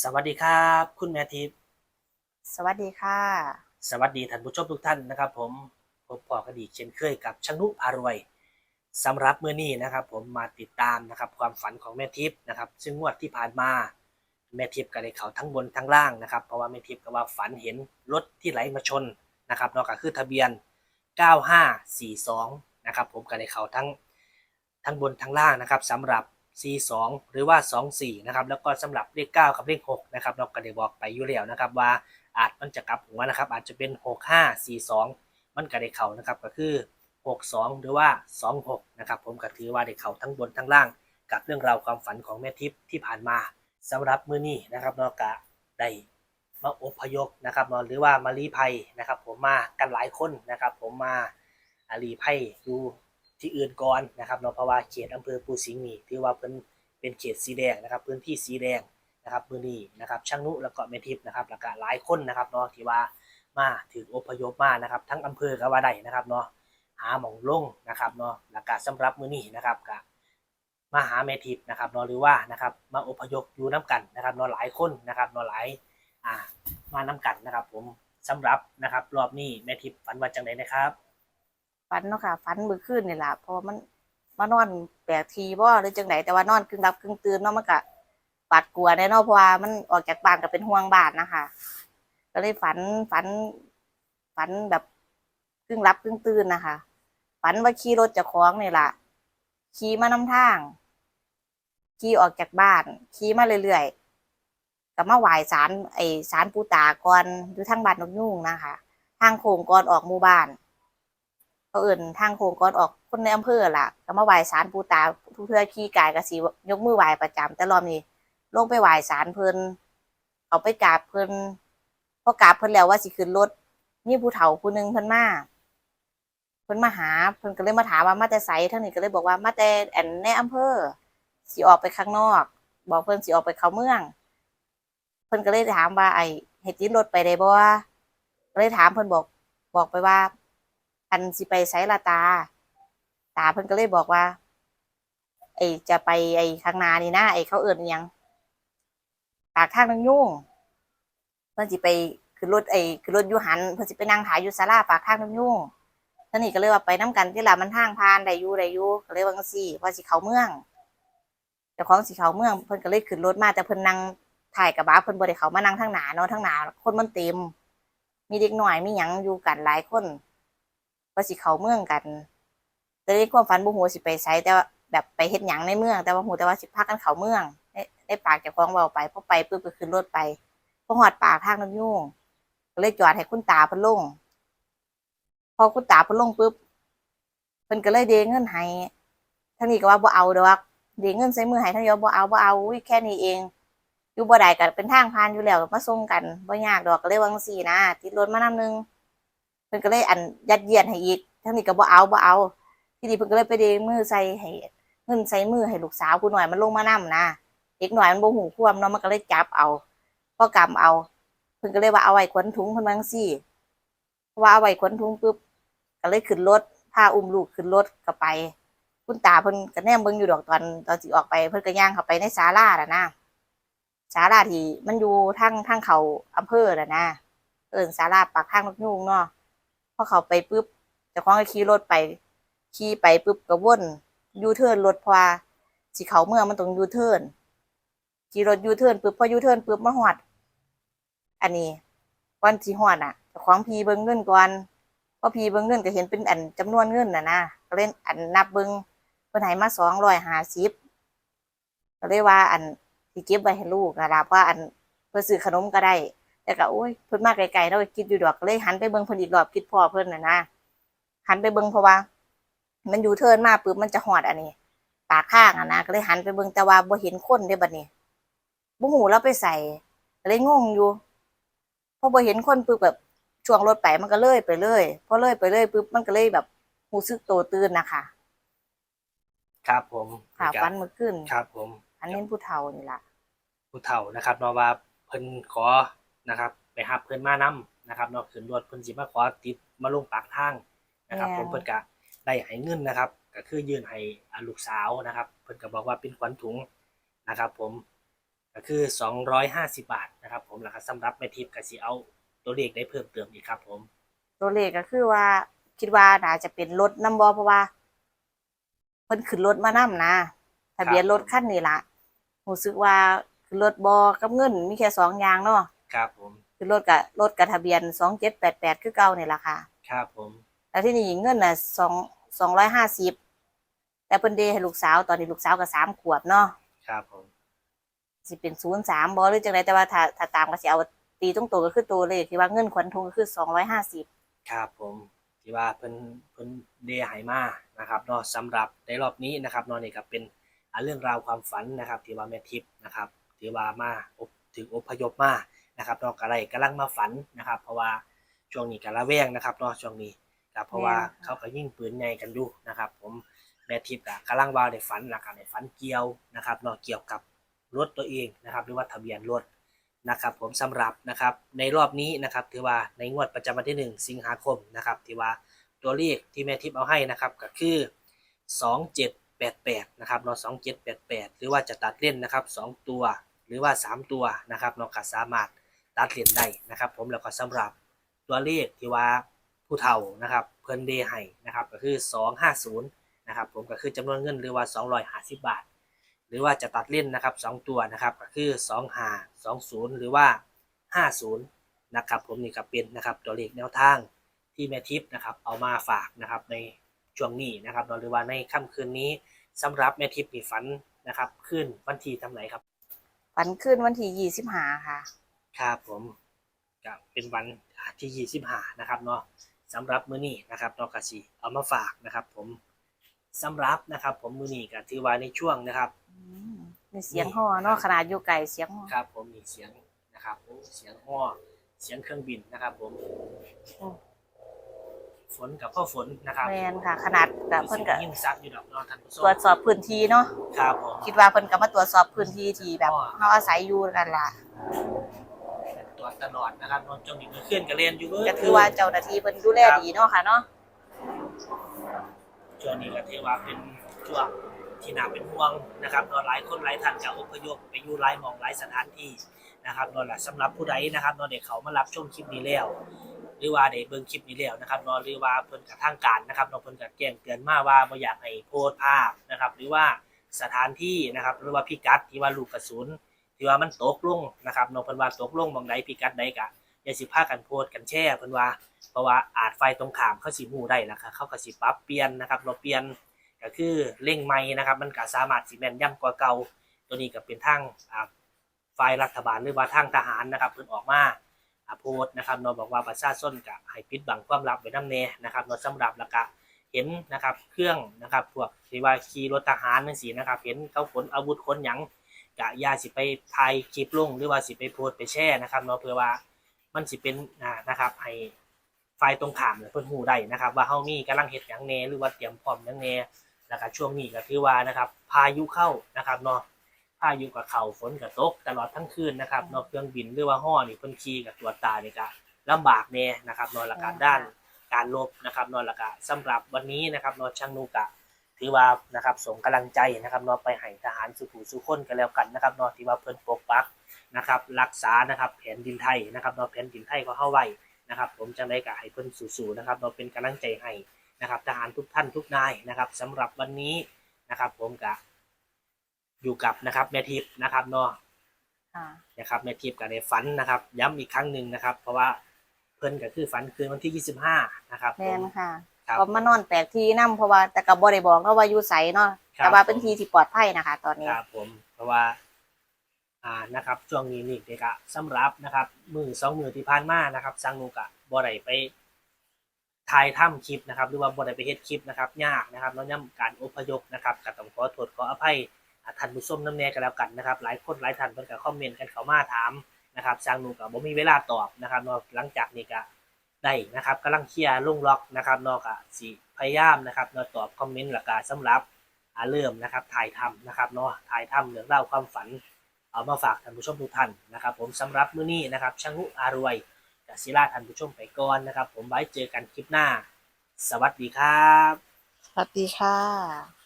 สวัสดีครับ คุณแม่ทิพย์สวัสดีค่ะ สวัสดีท่านผู้ชมทุกท่านนะครับ ผมพบพอกันอีกเช่นเคยกับช่างนุพารวยสำหรับเมื่อนี้นะครับ ผมมาติดตามนะครับความฝันของแม่ทิพย์นะครับ ซึ่งงวดที่ผ่านมาแม่ทิพย์ก็ได้เขาทั้งบนทั้งล่างนะครับเพราะว่าแม่ทิพย์ก็ว่าฝันเห็นรถที่ไหลมาชนนะครับนอกจากคือทะเบียน 9542นะครับผมก็ได้เขาทั้งทั้งบนทั้งล่างนะครับสำหรับ C2 หรือว่า 24 นะครับ แล้วก็สำหรับเลข 9 กับเลข 6 นะครับ เราก็ได้บอกไปอยู่แล้วนะครับว่าอาจมันจะกลับหัวนะครับ อาจจะเป็น 6542 มันก็ได้เข่านะครับ ก็คือ 62 หรือว่า 26 นะครับ ผมก็ถือว่าได้เข่าทั้งบนทั้งล่าง กับเรื่องราวความฝันของแม่ทิพย์ที่ผ่านมาสำหรับมื้อนี้นะครับเราก็ได้มาอพยพนะครับนาะหรือว่ามาลีภัยนะครับ ผมมากันหลายคนนะครับ ผมมาอาลีภัยดู ที่อื่นก่อนนะครับเนาะเพราะว่าเขตอำเภอปูสิงห์นี่ถือว่าเป็นเป็นเขตสีแดงนะครับ พื้นที่สีแดงนะครับมือนี้นะครับช่างนุแล้วก็แม่ทิพนะครับแล้วก็หลายคนนะครับเนาะที่ว่ามาถึงอพยพมานะครับทั้งอำเภอก็ว่าได้นะครับเนาะหาหมองลงนะครับเนาะแล้วก็สำหรับมือนี้นะครับก็มาหาแม่ทิพนะครับเนาะหรือว่านะครับมาอพยพอยู่น้กันนะครับเนาะหลายคนนะครับเนาะหลายอ่ามาน้กันนะครับ ผมสำหรับนะครับรอบนี้แม่ทิพย์ฝันว่าจังไดนะครับ ฝันเนาะค่ะฝันมือขึ้นนี่แหละเพราะว่ามันมานอนแปลกทีบ่หรือจังไหนแต่ว่านอนกึ่งรับกึ่งตื่นเนาะมันก็ปาดกลัวแน่เนาะเพราะว่ามันออกจากบ้านก็เป็นห่วงบ้านนะคะก็เลยฝันฝัน ฝันแบบกึ่งรับกึ่งตื่นนะคะฝันว่าขี่รถเจากของนี่แหละขี่มานำทางขี่ออกจากบ้านขี่มาเรื่อยๆก็มาไหว้ศาลไอ้ศาลปูตาก่อนอยู่ทางบ้านนกยุ่งนะคะ ทางโค้งก่อนออกหมู่บ้าน เขาเอื่นทางโค้งก่อนออกคนในอำเภอล่ะก็มาไหว้ศาลปูตาทุกเทื่อขี้กายก็สิยกมือไหว้ประจำแต่รอบนี้ลงไปไหว้ศาลเพิ่นเขาไปกราบเพิ่นพอกราบเพิ่นแล้วว่าสิขึ้นรถมีผู้เฒ่าผู้หนึงเพิ่นมาเพิ่นมาหาเพิ่นก็เลยมาถามว่ามาแต่ไสทั้งนี้ก็เลยบอกว่ามาแต่แอนในอำเภอสิออกไปข้างนอก บอกเพิ่นสิออกไปเข้าเมือง เพิ่นก็เลยถามว่าไอ้ให้ติดรถไปได้บ่ก็เลยถามเพิ่นบอกบอกไปว่า อันสิไปไสละตา ตาเพิ่นก็เลยบอกว่า ไอจะไปไอข้างหนานี่นะไอเขาเอิ้นอิหยังปากทางนางยุ่งเพิ่นสิไปขึ้นรถไอ้ขึ้นรถยูหันเพิ่นสิไปนั่งถ่ายอยู่ศาลาปากทางนางยุ่งท่านี่ก็เลยว่าไปน้กันที่ละมันทางผ่านได้อยู่ได้อยู่ก็เลยว่าจังซี่ว่าสิเขาเมืองเจ้าของสิเขาเมืองเพิ่นก็เลยขึ้นรถมาแต่เพิ่นนั่งถ่ายกระบะเพิ่นบ่ได้เขามานั่งทางหน้าเนาะทางหน้าคนมันเต็ม มีเด็กหน่อยมีหยังอยู่กันหลายคน ว่าสิเขาเมืองกัน แต่ในความฝันบ่ฮู้ว่าสิไปไสแต่ว่าแบบไปเฮ็ดหยังในเมือง แต่ว่าฮู้แต่ว่าสิพากันเขาเมืองได้ได้ปากเจ้าของเว้าไปพอไปปุ๊บก็ขึ้นรถไปพอฮอดปากทางน้ำยุ่งก็เลยจอดให้คุณตาพิ่นลงพอคุณตาพิ่นลงปุ๊บเพิ่นก็เลยเดเงินให้ทั้งนี้ก็ว่าบ่เอาดอกเดเงินใส่มือให้ทั้งนี้ว่าบ่เอาบ่เอาอุ้ยแค่นี้เองอยู่บ่ได้ก็เป็นทางผ่านอยู่แล้วมาส่งกันบ่ยากดอกก็เลยวังซี่นะติดรถมานำนึง พิ่นก็เลยอันยัดเยียดให้อีกทั้งนี้ก็บ่เอาบ่เอาทีนี้เพิ่นก็เลยไปเดมือใส่ให้เงินใส่มือให้ลูกสาวผู้หน่อยมันลงมานํนะเด็กหน่อยมันบ่หูความเนาะมันก็เลยจับเอาพ่อกำเอาเพิ่นก็เลยว่าเอาไว้ขนถุงเพิ่นว่าจังซี่เพราะว่าเอาไว้ขนถุงปุ๊บก็เลยขึ้นรถพาอุ้มลูกขึ้นรถก็ไป คุณตาเพิ่นก็แนมเบิ่งอยู่ดอกตอนตอนสิออกไปเพิ่นก็ย่างเข้าไปในศาลาน่ะนะศาลาที่มันอยู่ทางทางเขาอำเภอน่ะนะเอิ้นศาลาปากทางนกยูงเนาะ อเขาไปปุ๊บเจ้าของก็ขี่รถไปขี่ไปปุ๊บก็วนยูเทิร์นรถพาะว่าสิเขาเมื่อมันต้องยูเทิร์นขี่รถยูเทิร์นปุ๊บพอยูเทิร์นปุ๊บมาหอด อันนี้ก่อนสิหอดอะเจ้าของพีเบิ้งเงินก่อนพอพีเบิ้งเงินก็เห็นเป็นอันจำนวนเงินน่ะนะก็เล่นอันนับเบิ้งเพิ่นให้มาสองร้อยห้าสิบก็เลยว่าอันสิเก็บไว้ให้ลูกนะล่ะเพราะว่าอันเพิ่นซื้อขนมก็ได้ แต่ก็โอ้ยเพิ่นมาไกลๆเราก็คิดอยู่ดอกก็เลยหันไปเบิ่งเพิ่นอีกรอบคิดพอเพิ่นน่ะนะหันไปเบิ่งเพราะว่า มันยูเทิร์นมาปุ๊บมันจะหอดอันนี้ ปากข้างอะนะก็เลยหันไปเบิ่งแต่ว่าบ่เห็นคนได้บัดนี้บ่หูแล้วไปใส่ก็เลยงงอยู่พอบ่เห็นคนปุ๊บแบบช่วงรถไปมันก็เลยไปเลยพอเลยไปเลยปุ๊บมันก็เลยแบบรู้สึกโตตื่นนะคะครับผมค่ะฟันเมื่อคืนครับ ผม อันนี้ผู้เฒ่านี่ล่ะผู้เฒ่านะครับเนาะว่าเพิ่นขอ นะครับ ไปหับเพิ่นมานํนะครับเนาะขึ้นรถเพิ่นสิมาขอติดมาลงปากทางนะครับ ผมเพิ่นก็ได้ให้เงินนะครับ ก็คือยื่นให้อ่าลูกสาวนะครับ เพิ่นก็บอกว่าเป็นขวัญถุงนะครับ ผมก็คือ 250 บาทนะครับ ผมแล้วก็สำหรับแม่ทิพย์ก็สิเอาตัวเลขได้เพิ่มเติมอีกครับ ผม ตัวเลขก็คือว่าคิดว่าน่าจะเป็นรถน้ำบอเพราะว่าเพิ่นขึ้นรถมานํนะทะเบียนรถคันนี้ละรู้สึกว่าขึ้นรถบอกับเงินมีแค่สองอย่างเนาะ ครับผมขึ้นรถกับรถกับทะเบียนสองเจ็ดแปดแปดคือเก่านี่ละค่ะ ครับผม แล้วที่นี่เงินน่ะสองสองร้อยห้าสิบแต่เพิ่นเดให้ลูกสาวตอนนี้ลูกสาวก็สามขวบเนาะครับผมสิเป็นศูนย์สามบอหรือจังไรแต่ว่าถ้าถ้าตามก็สิเอาตีตรงตัวก็คือตัวเลขที่ว่าเงินขวัญทุนก็คือสองร้อยห้าสิบครับผมที่ว่าเพิ่นเพิ่นเดหายมานะครับเนาะสำหรับในรอบนี้นะครับเนาะนี่ก็เป็นอ่าเรื่องราวความฝันนะครับที่ว่าแม่ทิพย์นะครับที่ว่ามาอบถึงอพยพมา นะครับเนาะก็ได้กำลังมาฝันนะครับ เพราะว่าช่วงนี้ก็ระแวงนะครับเนาะช่วงนี้ครับเพราะว่าเขาก็ยิ่งปืนใหญ่กันอยู่นะครับ ผมแม่ทิพย์ก็กำลังว่าได้ฝันหลักในฝันเกี่ยวนะครับเนาะเกี่ยวกับรถตัวเองนะครับหรือว่าทะเบียนรถนะครับผมสำหรับนะครับในรอบนี้นะครับถือว่าในงวดประจำวันที่ 1 สิงหาคมนะครับถือว่าตัวเลขที่แม่ทิพย์เอาให้นะครับก็คือ 2788นะครับเนาะ2788 หรือว่าจะตัดเล่นนะครับ 2 ตัวหรือว่า 3 ตัวนะครับเนาะก็สามารถ ตัดเล่นได้นะครับ ผมแล้วก็สำหรับตัวเลขที่ว่าผู้เฒ่านะครับเพิ่นเดให้นะครับก็คือ 250นะครับผมก็คือจำนวนเงินหรือว่า 250 บาท หรือว่าจะตัดเล่นนะครับสองตัวนะครับก็คือ 2 5 2 0 หรือว่า 50นะครับผมนี่ก็เป็นนะครับตัวเลขแนวทางที่แม่ทิพย์นะครับเอามาฝากนะครับในช่วงนี้นะครับหรือว่าในค่ำคืนนี้สำหรับแม่ทิพย์นี่ฝันนะครับขึ้นวันที่ทำไหนครับ ฝันขึ้นวันที่ยี่สิบห้าค่ะ ครับผมก็เป็นวันที่25นะครับเนาะสำหรับมื้อนี้นะครับเนาะกสิเอามาฝากนะครับ ผมสำหรับนะครับ ผมมื้อนี้ก็ถือว่าในช่วงนะครับอืมมีเสียงห่อเนาะขนาดอยู่ไกลเสียงห่อครับผมมีเสียงนะครับโอ้เสียงฮ้อเสียงเครื่องบินนะครับผมอืมฝนกับพ่อฝนนะครับแมนค่ะ ขนาดกับเพิ่นก็ยิ่งซักอยู่ดอกเนอนท่านผู้ชมตรวจสอบพื้นที่เนาะครับผมคิดว่าเพิ่นก็มาตรวจสอบพื้นที่ที่แบบเฮาอาศัยอยู่นั่นล่ะ ตรวจตลอดนะครับนอนจงมีมือเคลื่อนกระเรียนอยู่เบิดก็ถือว่าเจ้าหน้าที่เพิ่นดูแลดีเนาะค่ะเนาะช่วงนี้ก็ถือว่าเป็นช่วงที่น่าเป็นห่วงนะครับนอนหลายคนหลายท่านจะอพยพไปอยู่หลายหมองหลายสถานที่นะครับนอนหละสำหรับผู้ใดนะครับนอนเด็กเขามารับชมคลิปนี้แล้วหรือว่าได้เบิ่งคลิปนี้แล้วนะครับนอนหรือว่าเพิ่นกับทางการนะครับนอนเพิ่นกับแจ้งเตือนมาว่าบ่อยากให้โพสต์ภาพนะครับ หรือว่าสถานที่นะครับ หรือว่าพิกัดที่ว่าลูกกระสุน ที่ว่ามันตกลงนะครับนอนเพิ่นว่าตกลงมองใดพิกัดใดกะอย่าสิพากันโพสต์กันแชร์เพิ่นว่าเพราะว่าอาจไฟตรงขามเขาสิฮู้ได้ล่ะครับเขาก็สิปรับเปลี่ยนนะครับเราเปลี่ยนก็คือเร่งไม้นะครับ มันก็สามารถสิแม่นย่ำกว่าเก่าตัวนี้ก็เป็นทางอ่าฝ่ายรัฐบาลหรือว่าทางทหารนะครับเพิ่นออกมาโพสนะครับเนาบอกว่าประชาชนกับให้ปิดบังความลับไว้น้ำแน่นะครับเนาะสำหรับแล้วก็เห็นนะครับเครื่องนะครับพวกที่ว่าขี่รถทหารนั่นสินะครับ เห็นเขาขนอาวุธขนหยัง กะยาสิไปถ่ายคลิปลงหรือว่าสิไปโพสไปแชร์นะครับเนาะเพื่อว่ามันสิเป็นอ่านะครับให้ฝ่ายตรงข้ามเนี่ยเพิ่นฮู้ได้นะครับ ว่าเฮามีกำลังเฮ็ดหยังแน่หรือว่าเตรียมพร้อมหยังแน่แล้วก็ช่วงนี้ก็ถือว่านะครับ พายุเข้านะครับเนาะพายุกับเข่าฝนกับตกตลอดทั้งคืนนะครับนอกเครื่องบินหรือว่าห่อนี่เพิ่นขี่กับตัวตานี่ก็ลำบากแน่นะครับนอนละการด้านการลบนะครับนอนละกะสำหรับวันนี้นะครับนอนช่างนูกะ ถือว่านะครับส่งกำลังใจนะครับนอนไปให้ทหารสุขุสุคนกันแล้วกันนะครับนอนที่ว่าเพิ่นปกปักนะครับรักษานะครับแผ่นดินไทยนะครับนอนแผ่นดินไทยก็เข้าไว้นะครับ ผมจังได้กะให้เพิ่นสู้ๆนะครับนอนเป็นกำลังใจให้นะครับทหารทุกท่านทุกนายนะครับสำหรับวันนี้นะครับ ผมกะอยู่กับนะครับแม่ทิพย์นะครับเนาะค่ะนะครับแม่ทิพย์กับในฝันนะครับ ย้ำอีกครั้งหนึ่งนะครับ เพราะว่าเพิ่นก็คือฝันคืนวันที่ 25 นะครับแมผมนค่ะ ครับ ก็มานอนแปลกที่นํเพราะว่าแต่ก็บ่ได้บอกเนาะว่าอยู่ไสเนาะครับแต่ว่าเป็นที่ที่ปลอดภัยนะคะ ตอนนี้ ครับผมเพราะว่า อ่านะครับช่วงนี้นี่เด็กอะสำหรับนะครับ มือสองมือที่ผ่านมานะครับสังนุกะบ่ได้ไปถ่ายถ้ำคลิปนะครับ หรือว่าบ่ได้ไปเฮ็ดคลิปนะครับ ยากนะครับแล้วย่ำการอพยพนะครับก็ต้องขอโทษขออภัยอ่าท่านผู้ชมน้ำแน่กันแล้วกันนะครับ หลายคนหลายท่านเพิ่นก็คอมเมนต์กันเข้ามาถามนะครับสังนุกะบ่มีเวลาตอบนะครับเนาะหลังจากนี้ก็ ได้นะครับกำลังเคลียร์ลงล็อกนะครับนาก็สิพยายามนะครับนาะตอบคอมเมนต์หลักการสำหรับอาเริ่มนะครับถ่ายทำนะครับเนาะถ่ายทำเรื่องเล่าความฝัน เอามาฝากท่านผู้ชมทุกท่านนะครับ ผมสำหรับมื้อนี้นะครับช่างหุอารวยกับศิลาท่านผู้ชมไปก่อนนะครับ ผมไว้เจอกันคลิปหน้า สวัสดีครับ สวัสดีค่ะ